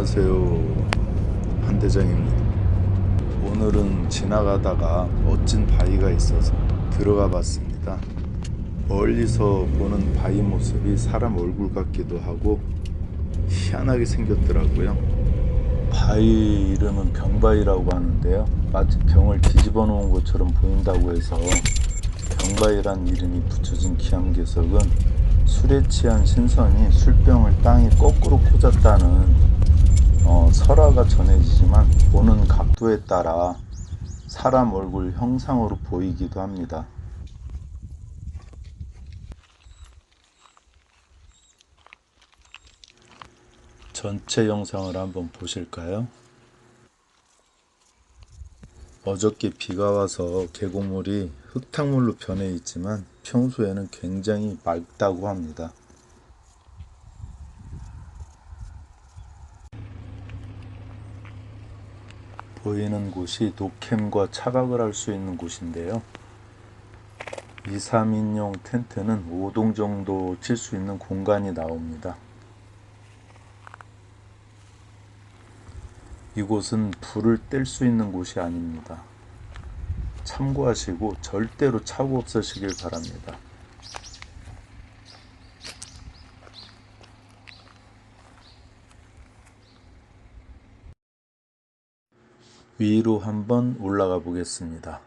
안녕하세요. 한대장입니다. 오늘은 지나가다가 멋진 바위가 있어서 들어가 봤습니다. 멀리서 보는 바위 모습이 사람 얼굴 같기도 하고 희한하게 생겼더라고요. 바위 이름은 병바위라고 하는데요. 마치 병을 뒤집어 놓은 것처럼 보인다고 해서 병바위란 이름이 붙여진 기암괴석은 술에 취한 신선이 술병을 땅에 거꾸로 꽂았다는 어, 설화가 전해지지만 보는 각도에 따라 사람 얼굴 형상으로 보이기도 합니다. 전체 영상을 한번 보실까요? 어저께 비가 와서 계곡물이 흙탕물로 변해 있지만 평소에는 굉장히 맑다고 합니다. 보이는 곳이 노캠과 차박을 할 수 있는 곳인데요. 2, 3인용 텐트는 5동 정도 칠 수 있는 공간이 나옵니다. 이곳은 불을 뗄 수 있는 곳이 아닙니다. 참고하시고 절대로 차고 없으시길 바랍니다. 위로 한번 올라가 보겠습니다.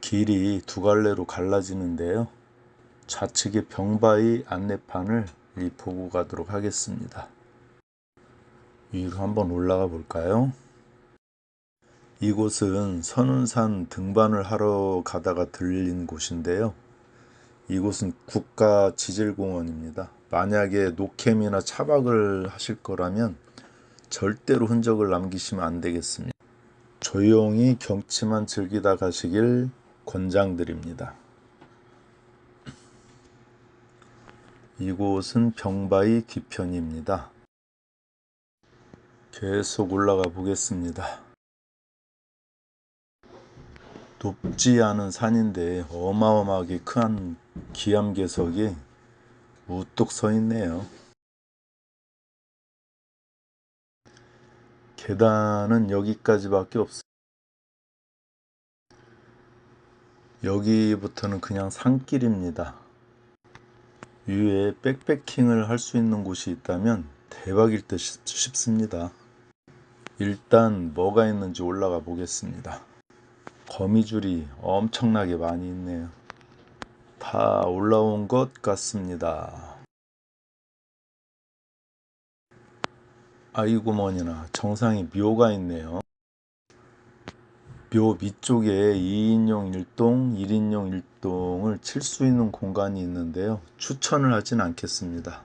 길이 두 갈래로 갈라지는데요. 좌측의 병바위 안내판을 보고 가도록 하겠습니다. 위로 한번 올라가 볼까요? 이곳은 선운산 등반을 하러 가다가 들린 곳인데요. 이곳은 국가 지질공원입니다. 만약에 노캠이나 차박을 하실 거라면 절대로 흔적을 남기시면 안 되겠습니다. 조용히 경치만 즐기다 가시길 권장드립니다. 이곳은 병바위 뒤편입니다. 계속 올라가 보겠습니다. 높지 않은 산인데 어마어마하게 큰 기암괴석이 우뚝 서 있네요. 계단은 여기까지밖에 없어요. 여기부터는 그냥 산길입니다. 위에 백패킹을 할 수 있는 곳이 있다면 대박일 듯 싶습니다. 일단 뭐가 있는지 올라가 보겠습니다. 거미줄이 엄청나게 많이 있네요. 다 올라온 것 같습니다. 아이고 머니나 정상에 묘가 있네요. 묘 밑쪽에 2인용 1동, 1인용 1동을 칠 수 있는 공간이 있는데요. 추천을 하진 않겠습니다.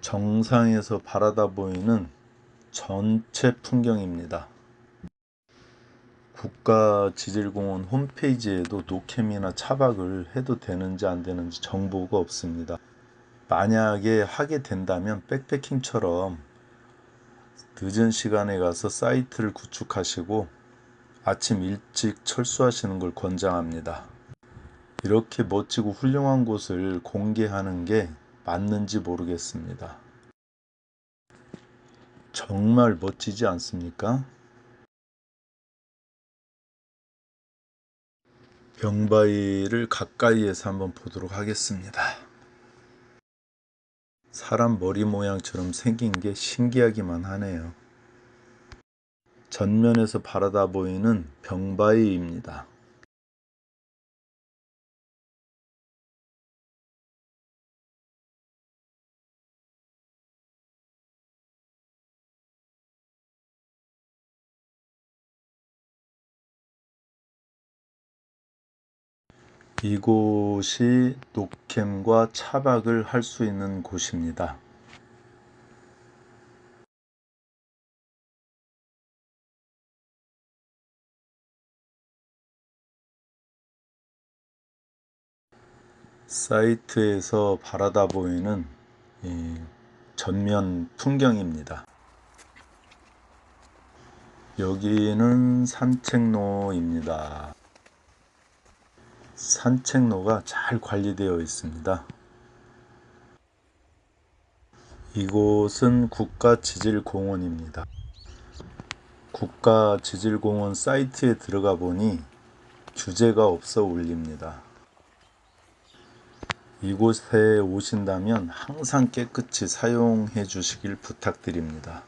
정상에서 바라다 보이는 전체 풍경입니다. 국가지질공원 홈페이지에도 노캠이나 차박을 해도 되는지 안 되는지 정보가 없습니다. 만약에 하게 된다면 백패킹처럼 늦은 시간에 가서 사이트를 구축하시고 아침 일찍 철수하시는 걸 권장합니다. 이렇게 멋지고 훌륭한 곳을 공개하는 게 맞는지 모르겠습니다. 정말 멋지지 않습니까? 병바위를 가까이에서 한번 보도록 하겠습니다. 사람 머리 모양처럼 생긴 게 신기하기만 하네요. 전면에서 바라다 보이는 병바위입니다. 이곳이 노캠과 차박을 할 수 있는 곳입니다. 사이트에서 바라다 보이는 전면 풍경입니다. 여기는 산책로입니다. 산책로가 잘 관리되어 있습니다. 이곳은 국가지질공원입니다. 국가지질공원 사이트에 들어가 보니 규제가 없어 울립니다. 이곳에 오신다면 항상 깨끗이 사용해 주시길 부탁드립니다.